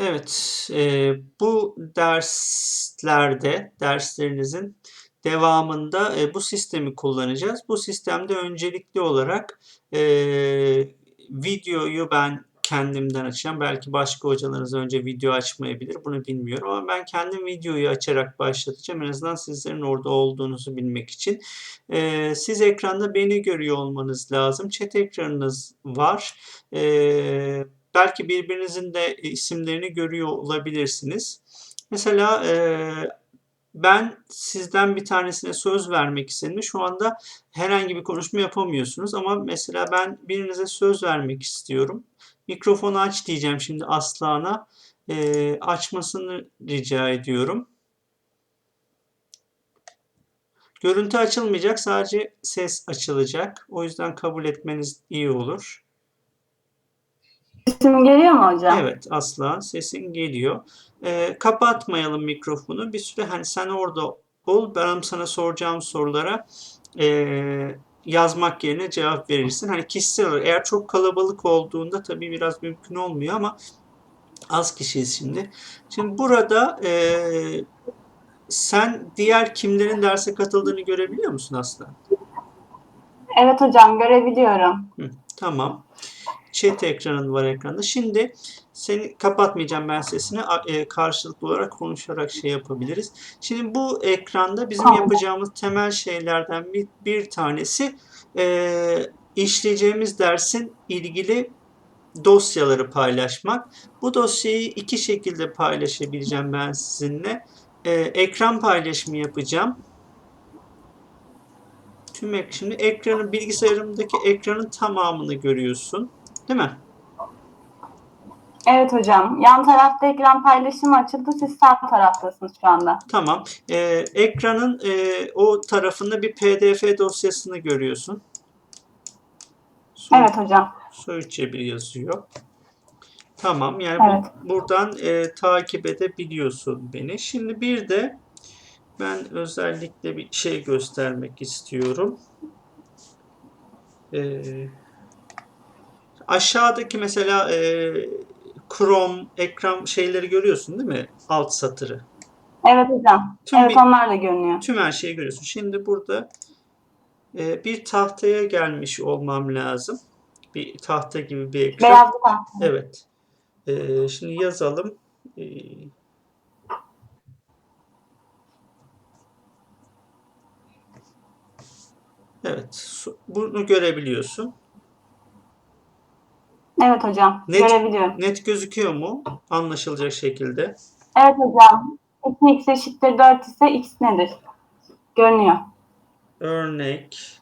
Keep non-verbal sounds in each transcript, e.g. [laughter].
Evet, e, bu derslerde, derslerinizin devamında e, bu sistemi kullanacağız. Bu sistemde öncelikli olarak e, videoyu ben kendimden açacağım. Belki başka hocalarınız önce video açmayabilir, bunu bilmiyorum ama ben kendim videoyu açarak başlatacağım. En azından sizlerin orada olduğunuzu bilmek için. E, siz ekranda beni görüyor olmanız lazım. Chat ekranınız var. E, belki birbirinizin de isimlerini görüyor olabilirsiniz. Mesela e, ben sizden bir tanesine söz vermek istedim. Şu anda herhangi bir konuşma yapamıyorsunuz ama mesela ben birinize söz vermek istiyorum. Mikrofonu aç diyeceğim şimdi Aslan'a. E, açmasını rica ediyorum. Görüntü açılmayacak, sadece ses açılacak. O yüzden kabul etmeniz iyi olur. Sesim geliyor mu hocam? Evet Aslan sesin geliyor. Ee, kapatmayalım mikrofonu. Bir süre hani sen orada ol. Ben sana soracağım sorulara e, yazmak yerine cevap verirsin. Hani kişisel olarak eğer çok kalabalık olduğunda tabii biraz mümkün olmuyor ama az kişiyiz şimdi. Şimdi burada e, sen diğer kimlerin derse katıldığını görebiliyor musun Aslan? Evet hocam görebiliyorum. Hı, tamam. Chat ekranın var ekranda. Şimdi seni kapatmayacağım ben sesini. E, karşılıklı olarak konuşarak şey yapabiliriz. Şimdi bu ekranda bizim yapacağımız temel şeylerden bir, bir tanesi e, işleyeceğimiz dersin ilgili dosyaları paylaşmak. Bu dosyayı iki şekilde paylaşabileceğim ben sizinle. E, ekran paylaşımı yapacağım. Tüm ek, şimdi ekranın bilgisayarımdaki ekranın tamamını görüyorsun. Değil mi? Evet hocam. Yan tarafta ekran paylaşımı açıldı. Siz sağ taraftasınız şu anda. Tamam. Ee, ekranın e, o tarafında bir PDF dosyasını görüyorsun. Soy, Evet hocam. Soyut cebir yazıyor. Tamam. Yani Evet. bu- buradan e, takip edebiliyorsun beni. Şimdi bir de ben özellikle bir şey göstermek istiyorum. Ee, aşağıdaki mesela e, Chrome ekran şeyleri görüyorsun değil mi? Alt satırı. Evet hocam. Tüm evet bir- onlar da görünüyor. Tüm her şeyi görüyorsun. Şimdi burada e, bir tahtaya gelmiş olmam lazım. Bir tahta gibi bir ekran. Beyaz bir tahta. Evet. E, şimdi yazalım. E, evet. Bunu görebiliyorsun. Evet hocam. Net- Görebiliyorum. Net gözüküyor mu? Anlaşılacak şekilde. Evet hocam. 2x eşittir 4 ise x nedir? Görünüyor. Örnek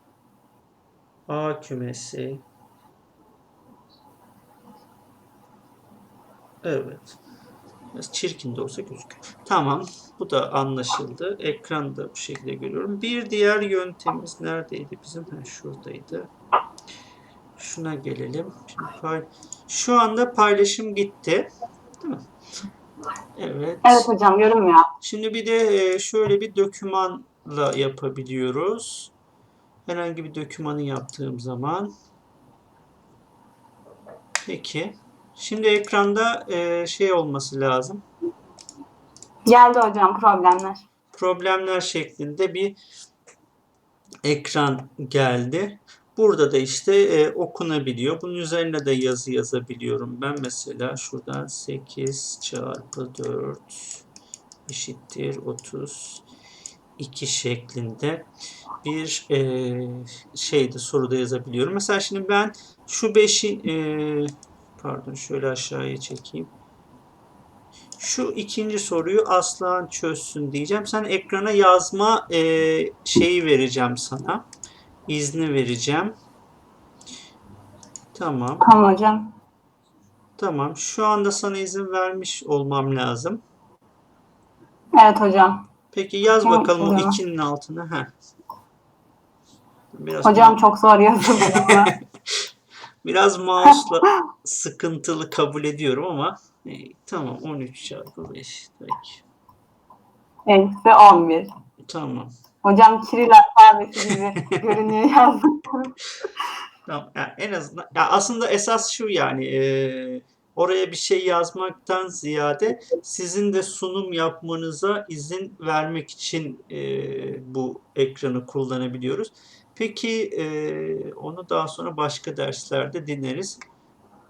A kümesi Evet. Biraz çirkin de olsa gözüküyor. Tamam. Bu da anlaşıldı. Ekranda bu şekilde görüyorum. Bir diğer yöntemimiz neredeydi bizim? Ha, şuradaydı. Şuna gelelim. Şimdi Şu anda paylaşım gitti. Değil mi? Evet. Evet hocam görünmüyor. Şimdi bir de e, şöyle bir dokümanla yapabiliyoruz. Herhangi bir dokümanı yaptığım zaman. Peki. Şimdi ekranda e, şey olması lazım. Geldi hocam problemler. Problemler şeklinde bir ekran geldi. Burada da işte e, okunabiliyor. Bunun üzerine de yazı yazabiliyorum. Ben mesela şuradan 8 çarpı 4 eşittir 32 şeklinde bir e, şeyde soruda yazabiliyorum. Mesela şimdi ben şu 5'i e, pardon şöyle aşağıya çekeyim. Şu ikinci soruyu Aslan çözsün diyeceğim. Sen ekrana yazma e, şeyi vereceğim sana. İzni vereceğim. Tamam. Tamam hocam. Tamam. Şu anda sana izin vermiş olmam lazım. Evet hocam. Peki yaz Tamam, bakalım o tamam. ikinin altına. Heh. Biraz Hocam çok zor yazdım. [laughs] Biraz mouse'la sıkıntılı kabul ediyorum ama e, tamam 13 çarpı 5 peki. Eksi 11. Tamam. Hocam Kiril alfabesi gibi [laughs] görünüyor yazdım. Tamam. Yani en azından ya aslında esas şu yani e, oraya bir şey yazmaktan ziyade sizin de sunum yapmanıza izin vermek için e, bu ekranı kullanabiliyoruz. Peki e, onu daha sonra başka derslerde dinleriz.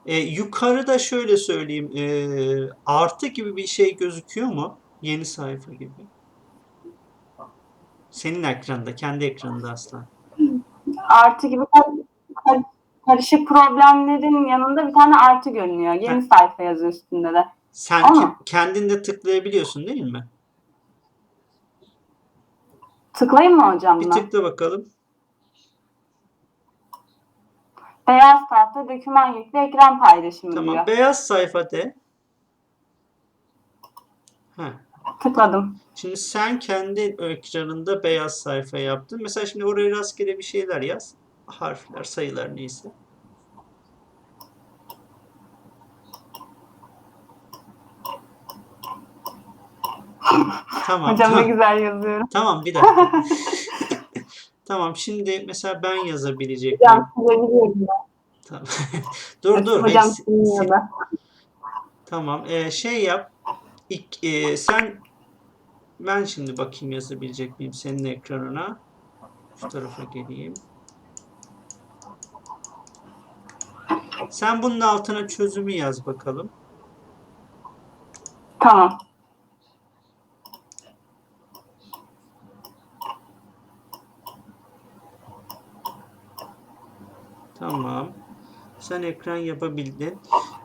E, yukarıda şöyle söyleyeyim, e, artı gibi bir şey gözüküyor mu? Yeni sayfa gibi. Senin ekranda, kendi ekranında aslan. Artı gibi kar- kar- karışık problemlerin yanında bir tane artı görünüyor. Yeni sayfa yazıyor üstünde de. Sen Ama- ke- kendin de tıklayabiliyorsun değil mi? Tıklayayım mı hocam Bir buna? tıkla bakalım. Beyaz tahta doküman yüklü ekran paylaşımı Tamam. diyor. Beyaz sayfa de. Ha. Tıkladım. Şimdi sen kendi ekranında beyaz sayfa yaptın. Mesela şimdi oraya rastgele bir şeyler yaz. Harfler, sayılar neyse. Tamam. Hocam ne tamam. güzel yazıyorum. Tamam bir dakika. [laughs] Tamam şimdi mesela ben yazabilecek? Hocam silebiliyorum. Tamam. [laughs] dur dur. Hocam da. Tamam. Ee, şey yap. İlk, e, sen ben şimdi bakayım yazabilecek miyim senin ekranına. Şu tarafa geleyim. Sen bunun altına çözümü yaz bakalım. Tamam. Tamam. Sen ekran yapabildin.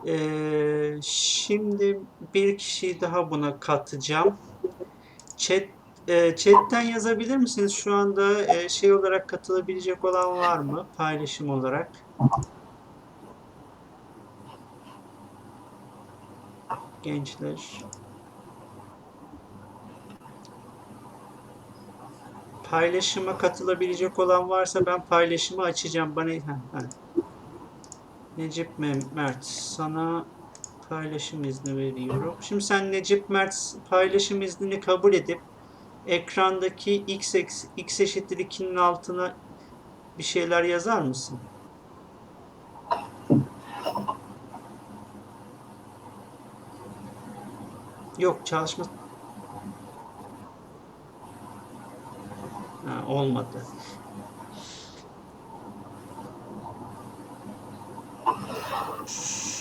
Ee, şimdi bir kişiyi daha buna katacağım. Chat, e, chatten yazabilir misiniz? Şu anda e, şey olarak katılabilecek olan var mı? Paylaşım olarak. Gençler. Paylaşıma katılabilecek olan varsa ben paylaşımı açacağım. Bana ha, ha. Necip Mert sana paylaşım izni veriyorum. Şimdi sen Necip Mert paylaşım iznini kabul edip ekrandaki x, eks- x eşittir 2'nin altına bir şeyler yazar mısın? Yok çalışma Ha, olmadı.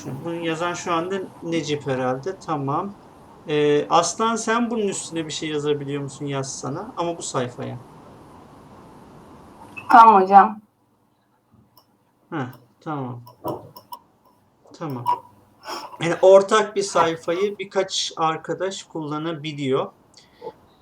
Şu- Bunu yazan şu anda Necip herhalde. Tamam. Ee, Aslan sen bunun üstüne bir şey yazabiliyor musun yazsana ama bu sayfaya. Tamam hocam. Ha, tamam. Tamam. Yani ortak bir sayfayı birkaç arkadaş kullanabiliyor.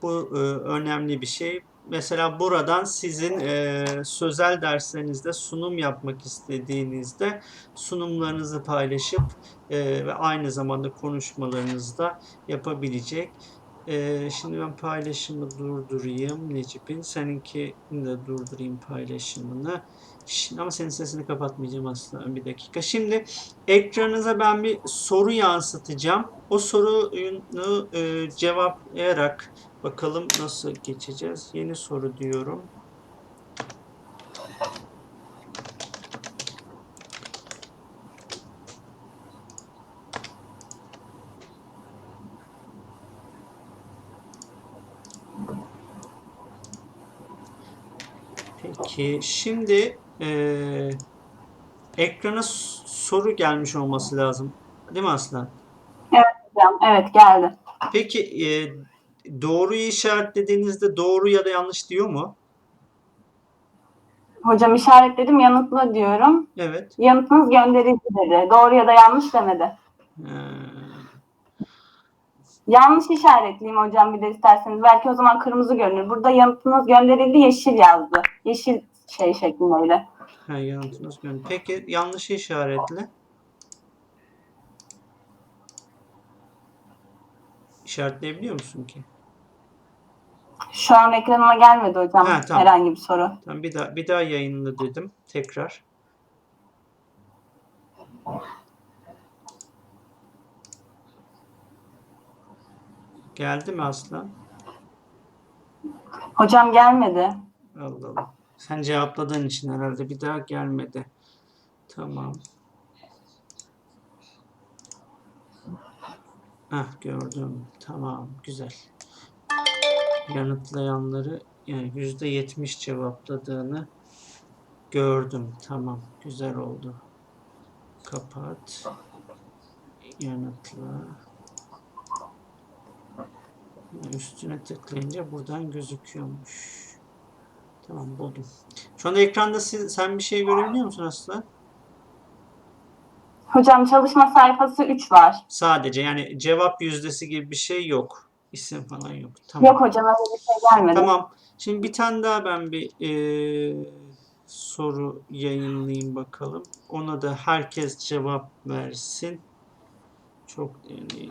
Bu e, önemli bir şey. Mesela buradan sizin e, sözel derslerinizde sunum yapmak istediğinizde sunumlarınızı paylaşıp e, ve aynı zamanda konuşmalarınızda yapabilecek. E, şimdi ben paylaşımı durdurayım Necip'in. Seninkini de durdurayım paylaşımını. Şimdi, ama senin sesini kapatmayacağım aslında bir dakika. Şimdi ekranınıza ben bir soru yansıtacağım. O sorunu e, cevaplayarak bakalım nasıl geçeceğiz. Yeni soru diyorum. Peki şimdi e, ekrana soru gelmiş olması lazım. Değil mi Aslan? Hocam evet geldi. Peki e, doğruyu işaretlediğinizde doğru ya da yanlış diyor mu? Hocam işaretledim yanıtla diyorum. Evet. Yanıtınız gönderildi dedi. Doğru ya da yanlış demedi. Ee, Yanlış işaretleyeyim hocam bir de isterseniz. Belki o zaman kırmızı görünür. Burada yanıtınız gönderildi yeşil yazdı. Yeşil şey şeklindeydi. ha, yanıtınız gönderdi. Peki yanlışı işaretle. İşaretleyebiliyor musun ki? Şu an ekranıma gelmedi hocam Ha, tamam. herhangi bir soru. Tamam bir daha bir daha yayınla dedim tekrar. Geldi mi Aslan? Hocam gelmedi. Allah Allah. Sen cevapladığın için herhalde bir daha gelmedi. Tamam. Heh, gördüm. Tamam, güzel. Yanıtlayanları yani yüzde yetmiş cevapladığını gördüm. Tamam, güzel oldu. Kapat. Yanıtla. Üstüne tıklayınca buradan gözüküyormuş. Tamam buldum. Şu anda ekranda siz, sen bir şey görebiliyor musun Aslı? Hocam çalışma sayfası 3 var. Sadece yani cevap yüzdesi gibi bir şey yok. İsim falan yok. Tamam. Yok hocam öyle bir şey gelmedi. Tamam. Şimdi bir tane daha ben bir eee, soru yayınlayayım bakalım. Ona da herkes cevap versin. Çok yani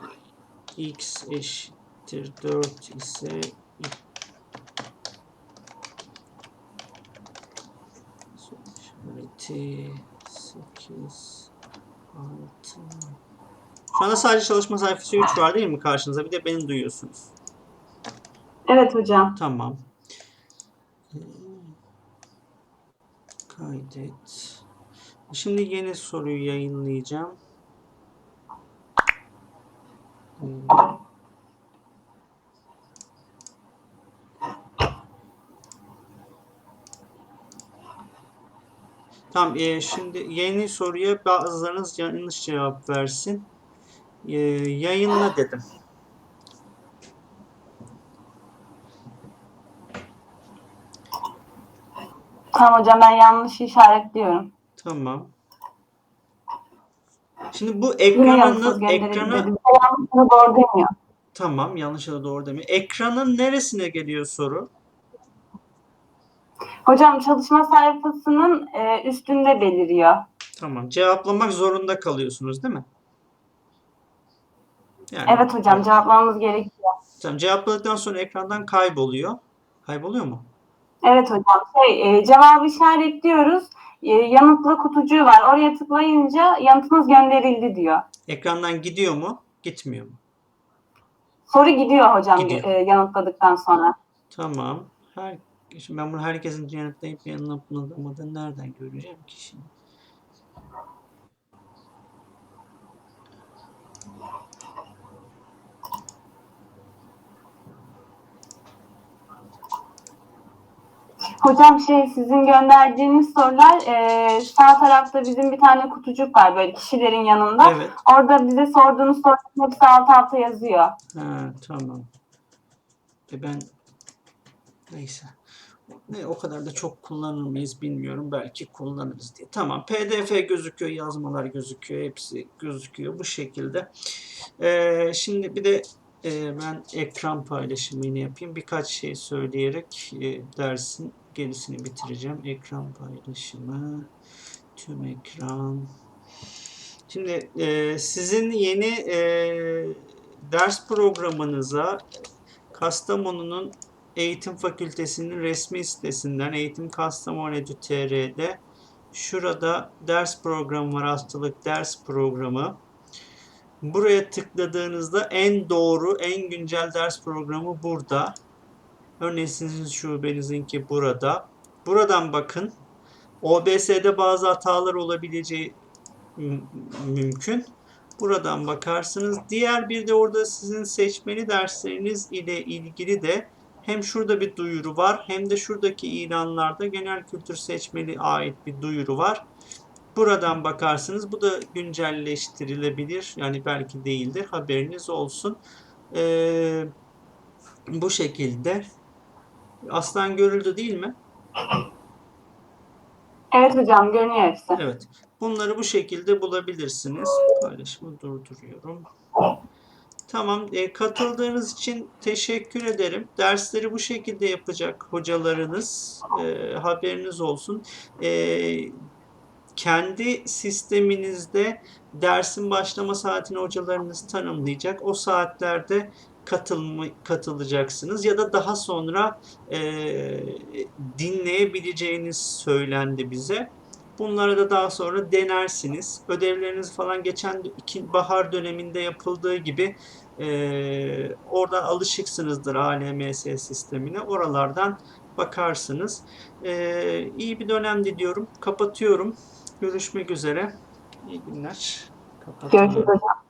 x eşittir 4 ise işareti 8 6 Şu anda sadece çalışma sayfası 3 var değil mi karşınıza? Bir de beni duyuyorsunuz. Evet hocam. Tamam. Kaydet. Şimdi yeni soruyu yayınlayacağım. Tamam, e, şimdi yeni soruya bazılarınız yanlış cevap versin. E, yayınla dedim. Tamam hocam ben yanlış işaretliyorum. Tamam. Şimdi bu Yine yanıtsız ekranın gönderildi ekranı dedim. Yanlış ya da doğru demiyor. tamam yanlış ya da doğru demiyor. Ekranın neresine geliyor soru? Hocam çalışma sayfasının e, üstünde beliriyor. Tamam. Cevaplamak zorunda kalıyorsunuz değil mi? Yani, Evet hocam cevaplamamız gerekiyor. Tamam. Cevapladıktan sonra ekrandan kayboluyor. Kayboluyor mu? Evet hocam şey e, cevabı işaretliyoruz. E, yanıtlı kutucuğu var. Oraya tıklayınca yanıtınız gönderildi diyor. Ekrandan gidiyor mu? Gitmiyor mu? Soru gidiyor hocam Gidiyor. e, yanıtladıktan sonra. Tamam. Her, şimdi ben bunu herkesin yanıtlayıp yanıtlamadığını nereden göreceğim ki şimdi? Hocam şey sizin gönderdiğiniz sorular e, sağ tarafta bizim bir tane kutucuk var böyle kişilerin yanında. Evet. Orada bize sorduğunuz soruların hepsi alt alta yazıyor. Ha, tamam. E ben neyse. Ne o kadar da çok kullanır mıyız bilmiyorum. Belki kullanırız diye. Tamam. PDF gözüküyor, yazmalar gözüküyor, hepsi gözüküyor bu şekilde. Ee, şimdi bir de e, ben ekran paylaşımını yapayım. Birkaç şey söyleyerek e, dersin gerisini bitireceğim. Ekran paylaşımı, tüm ekran. Şimdi e, sizin yeni e, ders programınıza Kastamonu'nun Eğitim Fakültesi'nin resmi sitesinden Eğitim Kastamonu Edu.tr'de şurada ders programı var. Hastalık ders programı. Buraya tıkladığınızda en doğru, en güncel ders programı burada. Örneğin sizin şubenizinki burada. Buradan bakın. OBS'de bazı hatalar olabileceği mü- mümkün. Buradan bakarsınız. Diğer bir de orada sizin seçmeli dersleriniz ile ilgili de hem şurada bir duyuru var hem de şuradaki ilanlarda genel kültür seçmeli ait bir duyuru var. Buradan bakarsınız. Bu da güncelleştirilebilir. Yani belki değildir. Haberiniz olsun. Ee, bu şekilde. Aslan görüldü değil mi? Evet hocam görünüyor hepsi. Evet. Bunları bu şekilde bulabilirsiniz. Paylaşımı durduruyorum. Tamam. e, katıldığınız için teşekkür ederim. Dersleri bu şekilde yapacak hocalarınız. E, haberiniz olsun. E, kendi sisteminizde dersin başlama saatini hocalarınız tanımlayacak. O saatlerde katılma, katılacaksınız ya da daha sonra e, dinleyebileceğiniz söylendi bize. Bunları da daha sonra denersiniz. Ödevleriniz falan geçen iki bahar döneminde yapıldığı gibi e, oradan alışıksınızdır ALMS sistemine. Oralardan bakarsınız. E, iyi bir dönem diliyorum. Kapatıyorum. Görüşmek üzere. İyi günler. Kapatıyorum. Görüşürüz hocam.